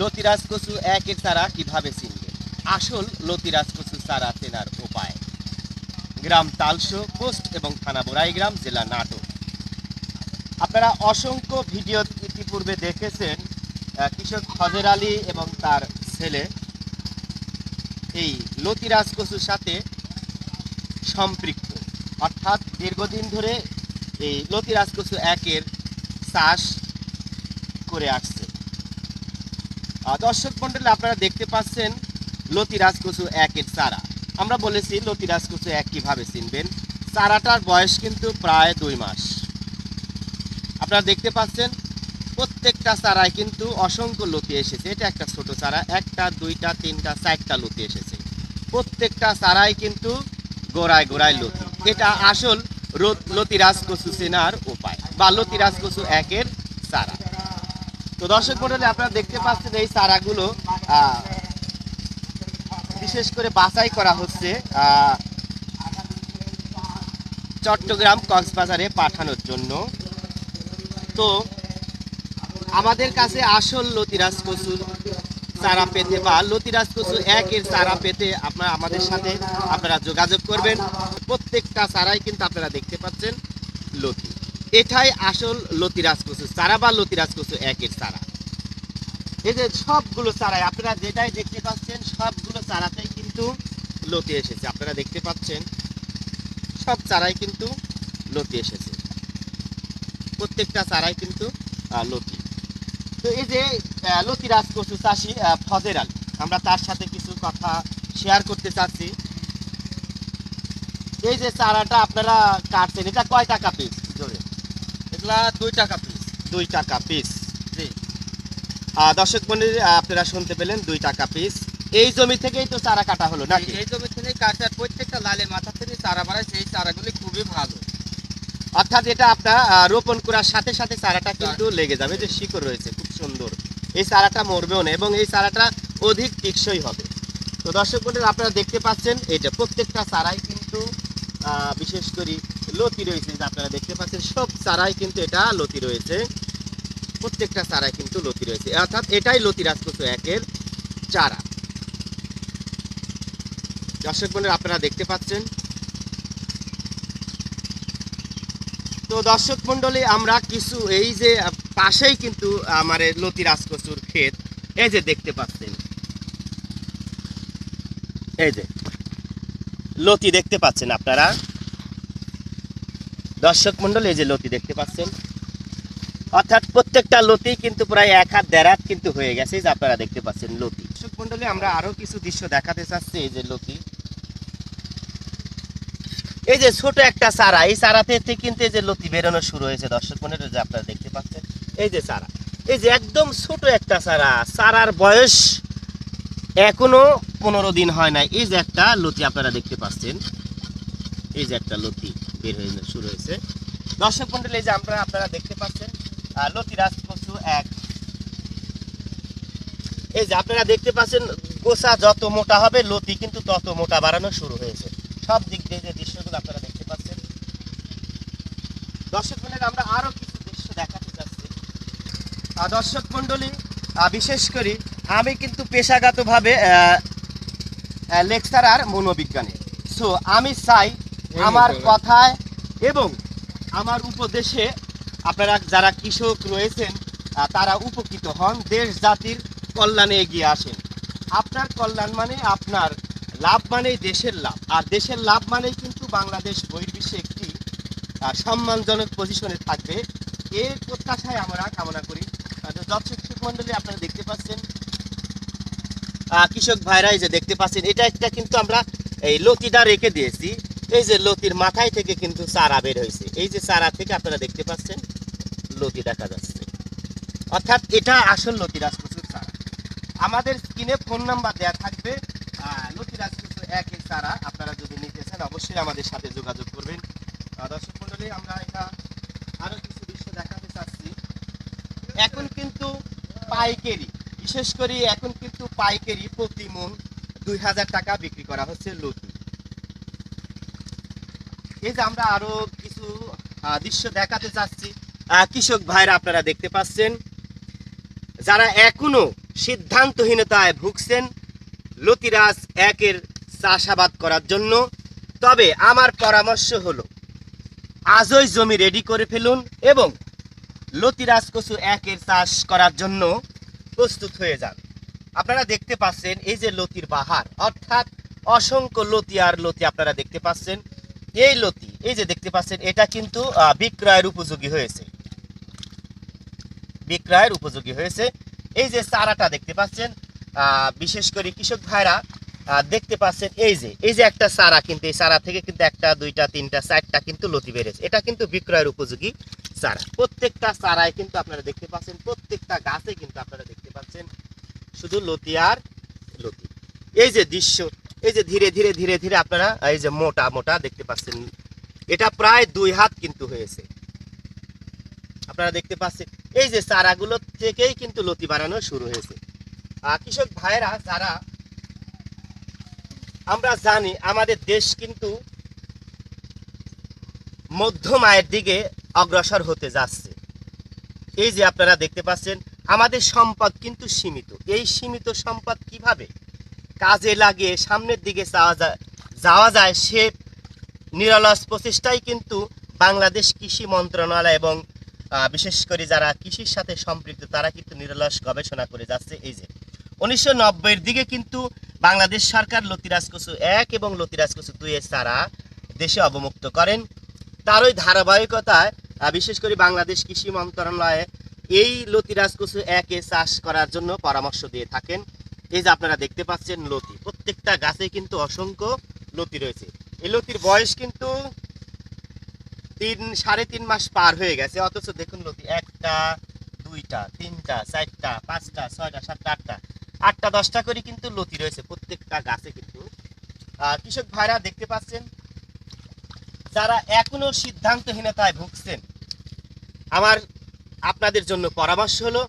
লতিরাজ কচু একের চারা কীভাবে চিনবে? আসল লতিরাজ কচু চারা চেনার উপায়। গ্রাম তালসো পোস্ট এবং থানা বোরাইগ্রাম, জেলা নাটোর। আপনারা অসংখ্য ভিডিও ইতিপূর্বে দেখেছেন কৃষক হজর আলী এবং তার ছেলে। এই লতিরাজ কচুর সাথে সম্পৃক্ত। অর্থাৎ দীর্ঘদিন ধরে এই লতিরাজ কচু একের চাষ করে আসছে। দর্শক মন্ডলী, আপনারা দেখতে পাচ্ছেন লতিরাজ কচু একের চারা। আমরা বলেছি লতিরাজ কচু এক কীভাবে চিনবেন? চারাটার বয়স কিন্তু প্রায় দুই মাস। আপনারা দেখতে পাচ্ছেন, প্রত্যেকটা চারায় কিন্তু অসংখ্য লতি এসেছে। এটা একটা ছোট চারা, একটা, দুইটা, তিনটা, চারটা লতি এসেছে। প্রত্যেকটা চারাই কিন্তু গোড়ায় গোড়ায় লতি। এটা আসল র- লতিরাজ কচু চেনার উপায় বা লতিরাজ কচু একের তো দর্শক মন্ডলী, আপনারা দেখতে পাচ্ছেন এই চারাগুলো বিশেষ করে বাছাই করা হচ্ছে চট্টগ্রাম কক্সবাজারে পাঠানোর জন্য। তো আমাদের কাছে আসল লতিরাজ কচুর চারা পেতে বা লতিরাজ কচু একের চারা পেতে আপনারা আমাদের সাথে আপনারা যোগাযোগ করবেন। প্রত্যেকটা চারাই কিন্তু আপনারা দেখতে পাচ্ছেন লতি। এটাই আসল লতিরাজ কচু চারা বা লতিরাজ কচু একের চারা এই যে সবগুলো চারাই আপনারা যেটাই দেখতে পাচ্ছেন, সবগুলো চারাতেই কিন্তু লতি এসেছে। আপনারা দেখতে পাচ্ছেন, সব চারাই কিন্তু লতি এসেছে। প্রত্যেকটা চারাই কিন্তু লতি। তো এই যে লতিরাজ কচু চাষি ফজের আলী, আমরা তার সাথে কিছু কথা শেয়ার করতে চাচ্ছি। এই যে চারাটা আপনারা কাটছেন, এটা কয় টাকা পিস এগুলা দুই টাকা পিস দুই টাকা পিস জি। দর্শক আপনারা শুনতে পেলেন দুই টাকা পিস এই জমি থেকেই তো চারা কাটা হলো নাকি? এই জমি কাটার প্রত্যেকটা লালের মাথা থেকে চারা সেই চারাগুলি খুবই ভালো। অর্থাৎ এটা আপনার রোপণ করার সাথে সাথে চারাটা কিন্তু লেগে যাবে। যে শিকড় রয়েছে খুব সুন্দর। এই চারাটা মরবেও না এবং এই চারাটা অধিক টিকসই হবে। তো দর্শক বন্ধুরা আপনারা দেখতে পাচ্ছেন এটা প্রত্যেকটা চারাই কিন্তু আহ, বিশেষ করে লতি রয়েছে আপনারা দেখতে পাচ্ছেন, সব চারাই কিন্তু এটা লতি রয়েছে। প্রত্যেকটা চারাই কিন্তু লতি রয়েছে। অর্থাৎ এটাই লতি রাজকচু একের চারা। দর্শক বন্ধুরা, আপনারা দেখতে পাচ্ছেন। তো দর্শক মন্ডলী আমরা কিছু এই যে পাশেই কিন্তু আমার লতি রাজকচুর ক্ষেত, এই যে দেখতে পাচ্ছেন। এই যে, লতি দেখতে পাচ্ছেন আপনারা। দর্শক মন্ডল এই যে লতি দেখতে পাচ্ছেন অর্থাৎ প্রত্যেকটা লতি কিন্তু প্রায় এক হাত দেড় হাত কিন্তু হয়ে গেছে যে আপনারা দেখতে পাচ্ছেন লতি দর্শক মন্ডলী আমরা আরও কিছু দৃশ্য দেখাতে চাচ্ছি এই যে লতি এই যে ছোট একটা চারা এই চারাতে কিন্তু এই যে লতি বেরোনো শুরু হয়েছে দর্শক মন্ডলী যে আপনারা দেখতে পাচ্ছেন এই যে চারা এই যে একদম ছোট একটা চারা চারার বয়স এখনও পনেরো দিন হয় নাই এই যে একটা লতি আপনারা দেখতে পাচ্ছেন এই যে একটা লতি বের হয়ে শুরু হয়েছে। দর্শক মন্ডলী যে আমরা আপনারা দেখতে পাচ্ছেন আহ, লতি রাজকচু এক। এই যে আপনারা দেখতে পাচ্ছেন গোসা যত মোটা হবে লতি কিন্তু তত মোটা বাড়ানো শুরু হয়েছে। সব দিক দিয়ে যে দৃশ্যগুলো আপনারা দেখতে পাচ্ছেন। দর্শক মন্ডলী আমরা আরও কিছু দৃশ্য দেখাতে চাচ্ছি। দর্শক মন্ডলী বিশেষ করে আমি কিন্তু পেশাগতভাবে লেকচারার মনোবিজ্ঞানী। সো আমি চাই আমার কথায় এবং আমার উপদেশে আপনারা যারা কৃষক রয়েছেন তারা উপকৃত হন দেশ জাতির কল্যাণে এগিয়ে আসেন। আপনার কল্যাণ মানে আপনার লাভ মানেই দেশের লাভ। আর দেশের লাভ মানেই কিন্তু বাংলাদেশ বহির্বিশ্বে একটি সম্মানজনক পজিশনে থাকবে। এর প্রত্যাশায় আমরা কামনা করি। দর্শক মন্ডলী আপনারা দেখতে পাচ্ছেন কৃষক ভাইরাই যে দেখতে পাচ্ছেন এটা একটা কিন্তু আমরা এই লতিটা রেখে দিয়েছি। এই যে লতির মাথায় থেকে কিন্তু চারা বের হয়েছে। এই যে চারা থেকে আপনারা দেখতে পাচ্ছেন, লতি দেখা যাচ্ছে। অর্থাৎ এটা আসল লতি রাজকচুর চারা। আমাদের স্ক্রিনে ফোন নাম্বার দেওয়া থাকবে। লতি রাজকচু একের চারা আপনারা যদি নিতে চান, অবশ্যই আমাদের সাথে যোগাযোগ করবেন। দর্শক মন্ডলী, আমরা এটা আরও কিছু দৃশ্য দেখাতে চাচ্ছি। এখন কিন্তু পাইকারি, বিশেষ করে এখন কিন্তু পাইকারি প্রতি মন দুই হাজার টাকা বিক্রি করা হচ্ছে লতি। এই যে আমরা আরও কিছু দৃশ্য দেখাতে চাচ্ছি। কৃষক ভাইরা আপনারা দেখতে পাচ্ছেন। যারা এখনও সিদ্ধান্তহীনতায় ভুগছেন, লতিরাজ একের চাষাবাদ করার জন্য। তবে আমার পরামর্শ হলো, আজই জমি রেডি করে ফেলুন এবং লতিরাজ কচু একের চাষ করার জন্য প্রস্তুত হয়ে যান। আপনারা দেখতে পাচ্ছেন এই যে লতির বাহার, অর্থাৎ অসংখ্য লতি আর লতি আপনারা দেখতে পাচ্ছেন। এই লতি, এই যে দেখতে পাচ্ছেন, এটা কিন্তু বিক্রয়ের উপযোগী হয়েছে। বিক্রয়ের উপযোগী হয়েছে। এই যে চারাটা দেখতে পাচ্ছেন বিশেষ করে কৃষক ভাইরা দেখতে পাচ্ছেন, এই যে এই যে একটা চারা কিন্তু, এই চারা থেকে কিন্তু একটা, দুইটা, তিনটা, চারটা কিন্তু লতি বেড়েছে। এটা কিন্তু বিক্রয়ের উপযোগী চারা। প্রত্যেকটা চারায় কিন্তু আপনারা দেখতে পাচ্ছেন, প্রত্যেকটা গাছে কিন্তু আপনারা দেখতে পাচ্ছেন, শুধু লতি আর লতি। এই যে দৃশ্য এই যে ধীরে ধীরে ধীরে ধীরে আপনারা এই যে মোটা মোটা দেখতে পাচ্ছেন। এটা প্রায় দুই হাত কিন্তু হয়েছে। আপনারা দেখতে পাচ্ছেন এই যে চারাগুলো থেকেই কিন্তু লতি বানানো শুরু হয়েছে। আহ, কৃষক ভাইরা যারা আমরা জানি আমাদের দেশ কিন্তু মধ্যম আয়ের দিকে অগ্রসর হতে যাচ্ছে। এই যে আপনারা দেখতে পাচ্ছেন আমাদের সম্পদ কিন্তু সীমিত। এই সীমিত সম্পদ কীভাবে? কাজে লাগিয়ে সামনের দিকে যাওয়া যায় যাওয়া যায় সে নিরলস প্রচেষ্টাই কিন্তু বাংলাদেশ কৃষি মন্ত্রণালয় এবং বিশেষ করে যারা কৃষির সাথে সম্পৃক্ত তারা কিন্তু নিরলস গবেষণা করে যাচ্ছে এই যে। উনিশশো নব্বইয়ের দিকে কিন্তু বাংলাদেশ সরকার লতিরাজ কচু এক এবং লতিরাজ কচু দুই এর চারা দেশে অবমুক্ত করেন। তারই ধারাবাহিকতায় আহ, বিশেষ করে বাংলাদেশ কৃষি মন্ত্রণালয়ে এই লতিরাজ কচু একে চাষ করার জন্য পরামর্শ দিয়ে থাকেন। এই যে আপনারা দেখতে পাচ্ছেন লতি, প্রত্যেকটা গাছে কিন্তু অসংখ্য লতি রয়েছে। এই লতির বয়স কিন্তু তিন, সাড়ে তিন মাস পার হয়ে গেছে, অথচ দেখুন লতি, একটা, দুইটা, তিনটা, চারটা, পাঁচটা, ছয়টা, সাতটা, আটটা। আটটা, দশটা করে কিন্তু লতি রয়েছে, প্রত্যেকটা গাছে কিন্তু। কৃষক ভাইরা দেখতে পাচ্ছেন, যারা এখনও সিদ্ধান্তহীনতায় ভুগছেন, আমার আপনাদের জন্য পরামর্শ হলো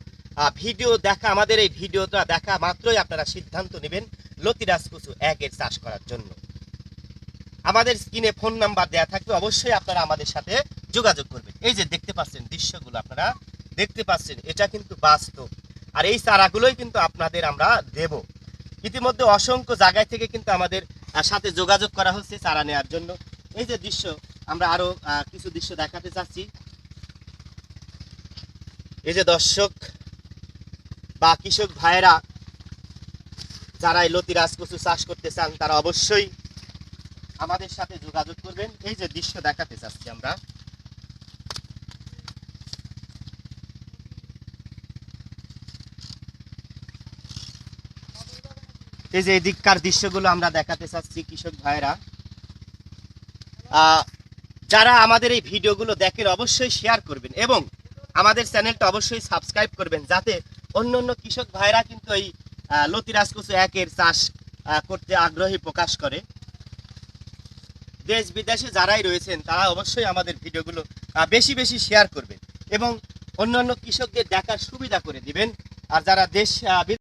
ভিডিও দেখা আমাদের এই ভিডিওটা দেখা মাত্রই আপনারা সিদ্ধান্ত নেবেন লতিরাজ কচু একের চাষ করার জন্য। আমাদের স্ক্রিনে ফোন নাম্বার দেওয়া থাকবে অবশ্যই আপনারা আমাদের সাথে যোগাযোগ করবেন। এই যে দেখতে পাচ্ছেন দৃশ্যগুলো আপনারা দেখতে পাচ্ছেন এটা কিন্তু বাস্তব। আর এই চারাগুলোই কিন্তু আপনাদের আমরা দেব। ইতিমধ্যে অসংখ্য জায়গায় থেকে কিন্তু আমাদের সাথে যোগাযোগ করা হচ্ছে চারা নেওয়ার জন্য। এই যে দৃশ্য আমরা আরও আহ, কিছু দৃশ্য দেখাতে চাচ্ছি। এই যে দর্শক বা কৃষক ভাইয়েরা যারা এই লতিরাজ কচু চাষ করতে চান তারা অবশ্যই আমাদের সাথে যোগাযোগ করবেন। এই যে দৃশ্য দেখাতে চাচ্ছি আমরা। এই যে এদিককার দৃশ্যগুলো আমরা দেখাতে চাচ্ছি কৃষক আহ, যারা আমাদের এই ভিডিওগুলো দেখেন অবশ্যই শেয়ার করবেন এবং আমাদের চ্যানেলটা অবশ্যই সাবস্ক্রাইব করবেন যাতে অন্য অন্য কৃষক ভাইরা কিন্তু এই লতি লতিরাজ কচু একের চাষ করতে আগ্রহী প্রকাশ করে। দেশ বিদেশে যারাই রয়েছেন, তারা অবশ্যই আমাদের ভিডিওগুলো বেশি বেশি শেয়ার করবেন এবং অন্যান্য কৃষকদের দেখার সুবিধা করে দিবেন। আর যারা দেশ